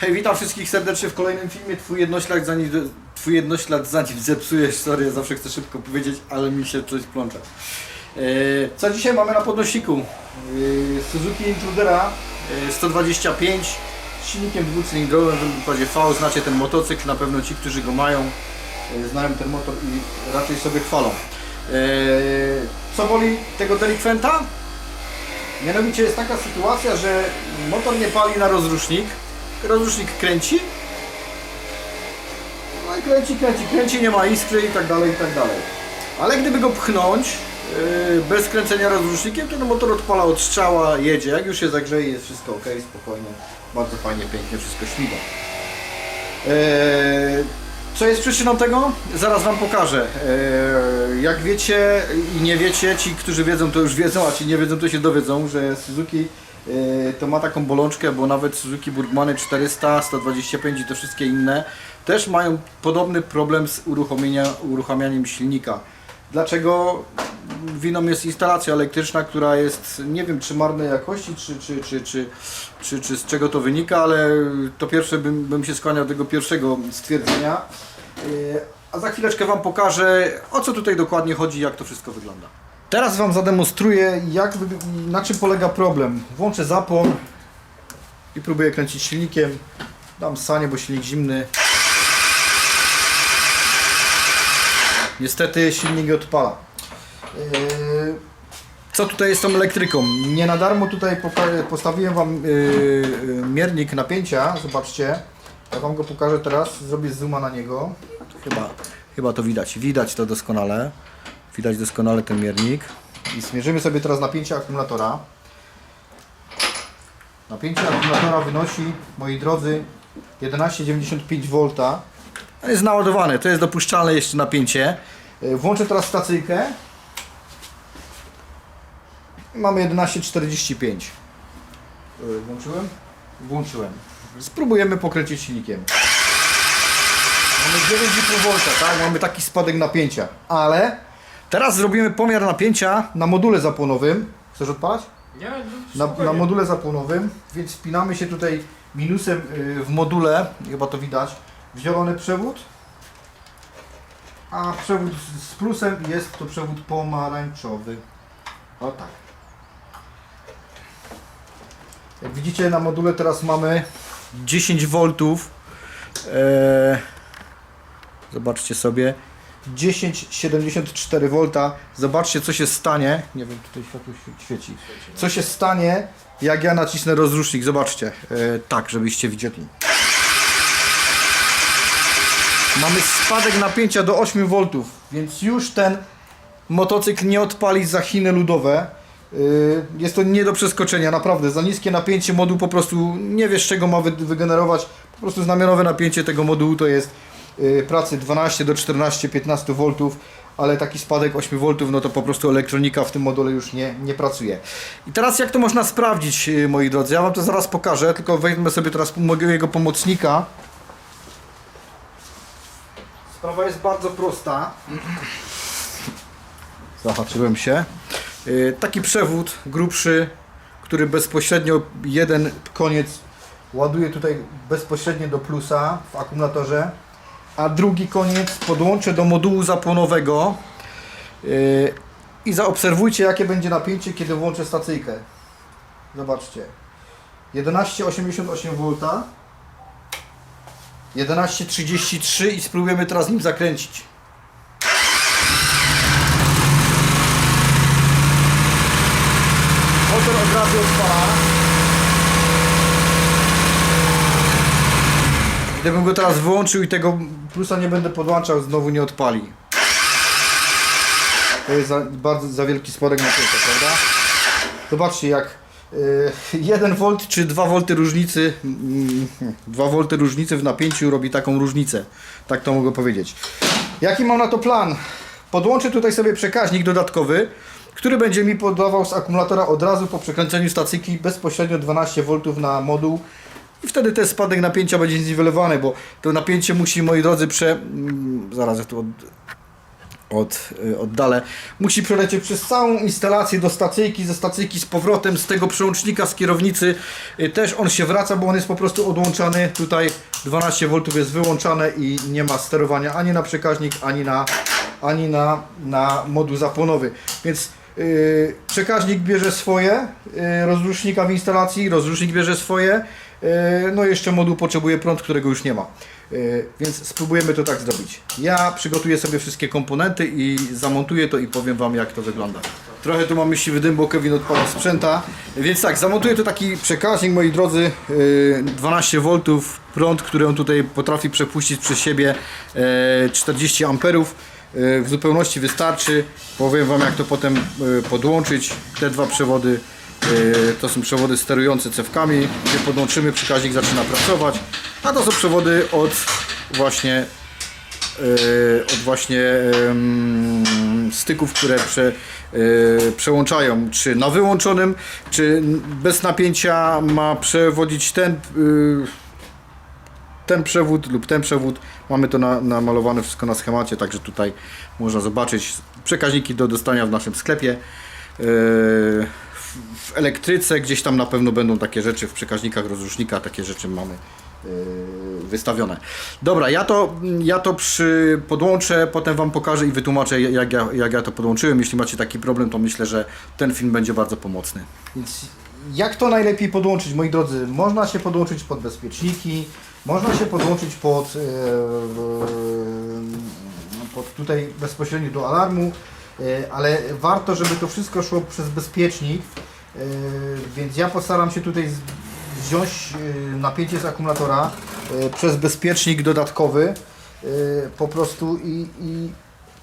Hej, witam wszystkich serdecznie w kolejnym filmie. Twój jednoślad zanim, twój jednoślad zanim zepsujesz, sorry, ja zawsze chcę szybko powiedzieć, ale mi się coś plącze. E, Co dzisiaj mamy na podnosiku? E, Suzuki Intrudera e, 125 z silnikiem dwucylindrowym w układzie V. Znacie ten motocykl, na pewno ci, którzy go mają, e, znają ten motor i raczej sobie chwalą. E, Co boli tego delikwenta? Mianowicie jest taka sytuacja, że motor nie pali na rozrusznik, rozrusznik kręci, no i kręci, kręci, kręci, nie ma iskry i tak dalej, i tak dalej. Ale gdyby go pchnąć yy, bez kręcenia rozrusznikiem, to ten motor odpala od strzała, jedzie. Jak już się zagrzeje, jest wszystko ok, spokojnie, bardzo fajnie, pięknie, wszystko śmiga. Yy, co jest przyczyną tego? Zaraz Wam pokażę. Yy, Jak wiecie i nie wiecie, ci, którzy wiedzą, to już wiedzą, a ci nie wiedzą, to się dowiedzą, że Suzuki to ma taką bolączkę, bo nawet Suzuki Burgmany 400, 125 i te wszystkie inne też mają podobny problem z uruchamianiem silnika. Dlaczego? Winą jest instalacja elektryczna, która jest nie wiem czy marnej jakości, czy, czy, czy, czy, czy, czy z czego to wynika, ale to pierwsze bym, bym się skłaniał do tego pierwszego stwierdzenia. Yy, A za chwileczkę Wam pokażę o co tutaj dokładnie chodzi, jak to wszystko wygląda. Teraz Wam zademonstruję jak, na czym polega problem. Włączę zapłon i próbuję kręcić silnikiem. Dam sanie, bo silnik zimny. Niestety silnik nie odpala. Yy, Co tutaj jest tą elektryką? Nie na darmo tutaj postawiłem Wam yy, yy, miernik napięcia. Zobaczcie. Ja Wam go pokażę teraz. Zrobię zooma na niego. Chyba, chyba to widać. Widać to doskonale. Widać doskonale ten miernik. I zmierzymy sobie teraz napięcie akumulatora. Napięcie akumulatora wynosi, moi drodzy, 11,95 V. To jest naładowane, to jest dopuszczalne jeszcze napięcie. E, Włączę teraz stacyjkę. Mamy 11,45. E, Włączyłem? Włączyłem. Spróbujemy pokręcić silnikiem. Mamy 9,5 V, tak? Mamy taki spadek napięcia. Ale teraz zrobimy pomiar napięcia na module zapłonowym. Chcesz odpalać? Nie, na, na module zapłonowym, więc wpinamy się tutaj minusem y, w module, chyba to widać, w zielony przewód, a przewód z- plusem jest to przewód pomarańczowy. O tak. Jak widzicie na module teraz mamy 10 V. E, zobaczcie sobie. 10,74 V. Zobaczcie co się stanie. Nie wiem, tutaj światło świe- świeci. Co się stanie, jak ja nacisnę rozrusznik? Zobaczcie. E, tak, żebyście widzieli. Mamy spadek napięcia do 8 V, więc już ten motocykl nie odpali za Chiny ludowe. Yy, Jest to nie do przeskoczenia, naprawdę. Za niskie napięcie moduł po prostu nie wiesz czego ma wy- wygenerować. Po prostu znamionowe napięcie tego modułu to jest yy, pracy 12 do 14-15 V, ale taki spadek 8 V, no to po prostu elektronika w tym module już nie, nie pracuje. I teraz jak to można sprawdzić, yy, moi drodzy? Ja Wam to zaraz pokażę, tylko weźmę sobie teraz mojego pomocnika. Sprawa jest bardzo prosta. Zahaczyłem się. Yy, Taki przewód grubszy, który bezpośrednio jeden koniec ładuje tutaj bezpośrednio do plusa w akumulatorze, a drugi koniec podłączę do modułu zapłonowego yy, i zaobserwujcie jakie będzie napięcie, kiedy włączę stacyjkę. Zobaczcie. 11,88 V 11.33 i spróbujemy teraz nim zakręcić. Motor od razu odpala. Gdybym go teraz wyłączył i tego plusa nie będę podłączał, znowu nie odpali. To jest za, bardzo za wielki spadek napięcia, prawda? Zobaczcie jak y, 1 V czy 2 V różnicy, mm, 2 V różnicy w napięciu robi taką różnicę. Tak to mogę powiedzieć. Jaki mam na to plan? Podłączę tutaj sobie przekaźnik dodatkowy, który będzie mi podawał z akumulatora od razu po przekręceniu stacyjki bezpośrednio 12 V na moduł. I wtedy ten spadek napięcia będzie zniwelowany, bo to napięcie musi, moi drodzy, prze... mm, Zaraz ja tu od... od, y, oddalę. Musi przelecieć przez całą instalację do stacyjki, ze stacyjki z powrotem, z tego przełącznika z kierownicy y, też on się wraca, bo on jest po prostu odłączany. Tutaj 12 V jest wyłączane i nie ma sterowania ani na przekaźnik, ani na, ani na, na moduł zapłonowy. Więc yy, przekaźnik bierze swoje, yy, rozrusznika w instalacji, rozrusznik bierze swoje, no i jeszcze moduł potrzebuje prąd, którego już nie ma. Yy, Więc spróbujemy to tak zrobić. Ja przygotuję sobie wszystkie komponenty i zamontuję to i powiem Wam jak to wygląda. Trochę tu mamy siwy dym, bo Kevin odpala sprzęta. Więc tak, zamontuję tu taki przekaźnik, moi drodzy, yy, 12 V prąd, który on tutaj potrafi przepuścić przez siebie yy, 40 amperów. W zupełności wystarczy. Powiem Wam jak to potem podłączyć. Te dwa przewody To są przewody sterujące cewkami, gdzie podłączymy, przekaźnik zaczyna pracować, a to są przewody od właśnie yy, od właśnie styków, które prze, yy, przełączają, czy na wyłączonym, czy bez napięcia ma przewodzić ten ten przewód lub ten przewód. Mamy to na, namalowane wszystko na schemacie, także tutaj można zobaczyć przekaźniki do dostania w naszym sklepie. W, elektryce gdzieś tam na pewno będą takie rzeczy, w przekaźnikach rozrusznika takie rzeczy mamy yy, wystawione. Dobra, ja to, ja to przy, podłączę, potem Wam pokażę i wytłumaczę jak ja, jak ja to podłączyłem. Jeśli macie taki problem, to myślę, że ten film będzie bardzo pomocny. Więc jak to najlepiej podłączyć, moi drodzy? Można się podłączyć pod bezpieczniki, można się podłączyć pod, e, e, pod tutaj bezpośrednio do alarmu, ale warto, żeby to wszystko szło przez bezpiecznik, e, więc ja postaram się tutaj wziąć e, napięcie z akumulatora e, przez bezpiecznik dodatkowy e, po prostu i, i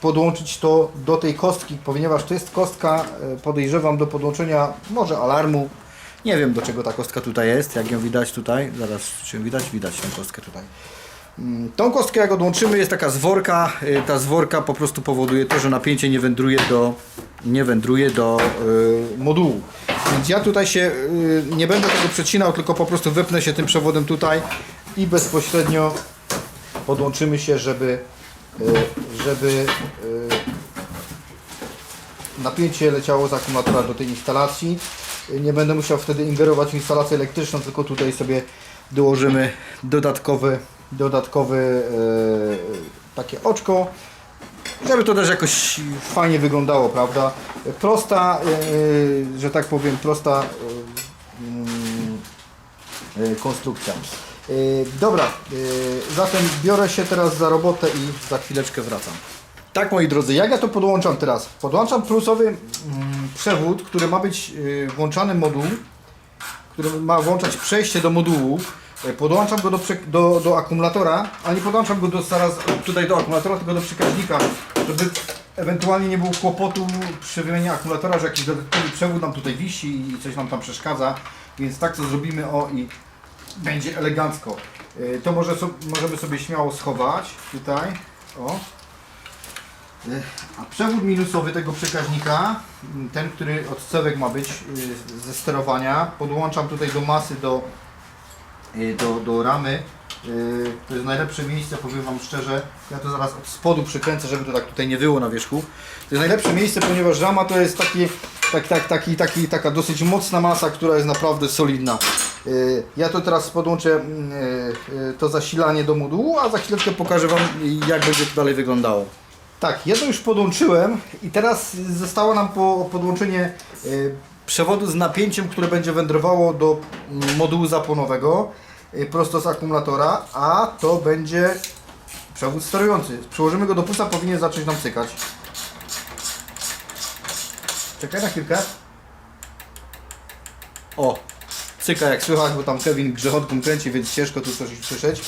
podłączyć to do tej kostki, ponieważ to jest kostka, e, podejrzewam, do podłączenia może alarmu. Nie wiem do czego ta kostka tutaj jest, jak ją widać tutaj. Zaraz czy ją widać? Widać tę kostkę tutaj. Mm, Tą kostkę jak odłączymy jest taka zworka, y, ta zworka po prostu powoduje to, że napięcie nie wędruje do, nie wędruje do y, modułu. Więc ja tutaj się y, nie będę tego przecinał, tylko po prostu wypnę się tym przewodem tutaj i bezpośrednio podłączymy się, żeby, y, żeby y, napięcie leciało z akumulatora do tej instalacji. Nie będę musiał wtedy ingerować w instalację elektryczną, tylko tutaj sobie dołożymy dodatkowy, dodatkowy e, takie oczko, żeby to też jakoś fajnie wyglądało, prawda? Prosta, e, że tak powiem, prosta e, mm, e, konstrukcja. E, Dobra, e, zatem biorę się teraz za robotę i za chwileczkę wracam. Tak moi drodzy, jak ja to podłączam teraz? Podłączam plusowy mm, przewód, który ma być e, włączany moduł, który ma włączać przejście do modułu. E, Podłączam go do, do, do akumulatora, a nie podłączam go do, zaraz tutaj do akumulatora, tylko do przekaźnika, żeby ewentualnie nie było kłopotu przy wymianie akumulatora, że jakiś dodatkowy przewód nam tutaj wisi i coś nam tam przeszkadza. Więc tak to zrobimy o i będzie elegancko. E, To może so, możemy sobie śmiało schować tutaj. O. E, A przewód minusowy tego przekaźnika, ten, który od cewek ma być ze sterowania, podłączam tutaj do masy, do, do, do ramy. Y, To jest najlepsze miejsce, powiem Wam szczerze. Ja to zaraz od spodu przykręcę, żeby to tak tutaj nie było na wierzchu. To jest najlepsze miejsce, ponieważ rama to jest taki, tak, tak, taki, taki, taka dosyć mocna masa, która jest naprawdę solidna. Y, Ja to teraz podłączę mm, y, y, to zasilanie do modułu, a za chwileczkę pokażę Wam jak będzie to dalej wyglądało. Tak, jedno już podłączyłem i teraz zostało nam po podłączenie y, przewodu z napięciem, które będzie wędrowało do modułu zapłonowego y, prosto z akumulatora, a to będzie przewód sterujący. Przełożymy go do pusa, powinien zacząć nam cykać. Czekaj na chwilkę. O, cyka jak słychać, bo tam Kevin grzechotką kręci, więc ciężko tu coś słyszeć.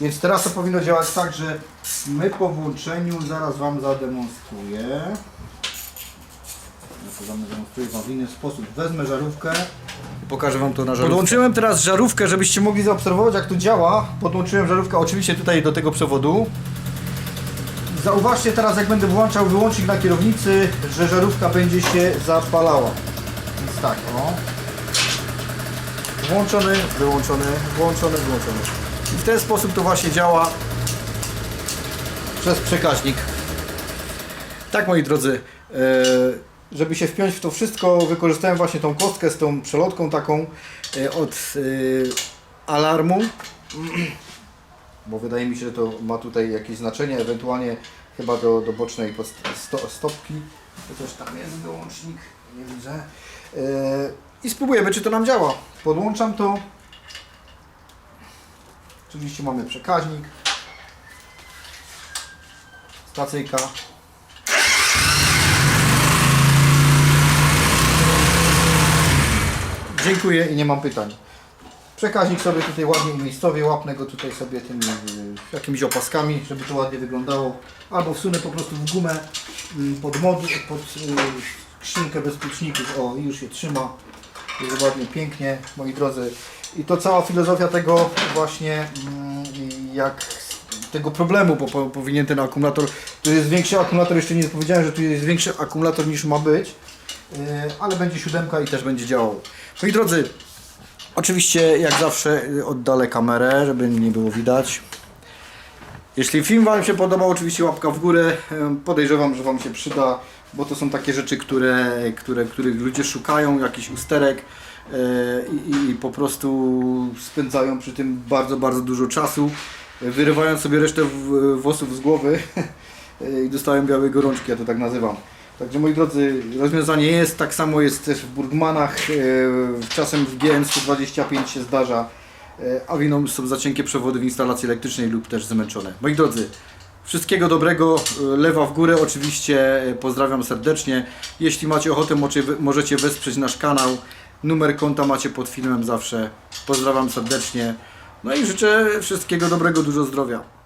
Więc teraz to powinno działać tak, że my po włączeniu zaraz Wam zademonstruję. To zademonstruję Wam w inny sposób. Wezmę żarówkę i pokażę Wam to na żarówkę. Podłączyłem teraz żarówkę, żebyście mogli zaobserwować jak to działa. Podłączyłem żarówkę oczywiście tutaj do tego przewodu. Zauważcie teraz jak będę włączał wyłącznik na kierownicy, że żarówka będzie się zapalała. Więc tak, o. Włączony, wyłączony, włączony, wyłączony. I w ten sposób to właśnie działa przez przekaźnik. Tak moi drodzy, e, żeby się wpiąć w to wszystko, wykorzystałem właśnie tą kostkę z tą przelotką taką e, od e, alarmu. Bo wydaje mi się, że to ma tutaj jakieś znaczenie, ewentualnie chyba do, do bocznej stopki. To też tam jest wyłącznik, nie widzę. E, I spróbujemy, czy to nam działa. Podłączam to. Oczywiście mamy przekaźnik. Stacyjka. Dziękuję i nie mam pytań. Przekaźnik sobie tutaj ładnie umiejscowię, łapnę go tutaj sobie tymi y, jakimiś opaskami, żeby to ładnie wyglądało. Albo wsunę po prostu w gumę mm, pod, mod, pod y, skrzynkę bezpieczników. O, już się trzyma. Jest ładnie, pięknie, moi drodzy. I to cała filozofia tego właśnie, mm, jak tego problemu, bo po, powinien ten akumulator, tu jest większy akumulator, jeszcze nie powiedziałem, że tu jest większy akumulator niż ma być, ale będzie siódemka i też będzie działał. Moi drodzy, oczywiście jak zawsze yy, oddalę kamerę, żeby nie było widać. Jeśli film Wam się podobał, oczywiście łapka w górę. Em, Podejrzewam, że Wam się przyda, bo to są takie rzeczy, które, które, których ludzie szukają, jakiś usterek e, i, i, po prostu spędzają przy tym bardzo, bardzo dużo czasu, e, wyrywając sobie resztę włosów z głowy e, i dostają białe gorączki, ja to tak nazywam. Także moi drodzy, rozwiązanie jest, tak samo jest też w Burgmanach, e, czasem w GN 125 się zdarza, e, a winą są za cienkie przewody w instalacji elektrycznej lub też zmęczone. Moi drodzy, wszystkiego dobrego, e, lewa w górę oczywiście, pozdrawiam serdecznie. Jeśli macie ochotę, możecie wesprzeć nasz kanał, numer konta macie pod filmem zawsze. Pozdrawiam serdecznie, no i życzę wszystkiego dobrego, dużo zdrowia.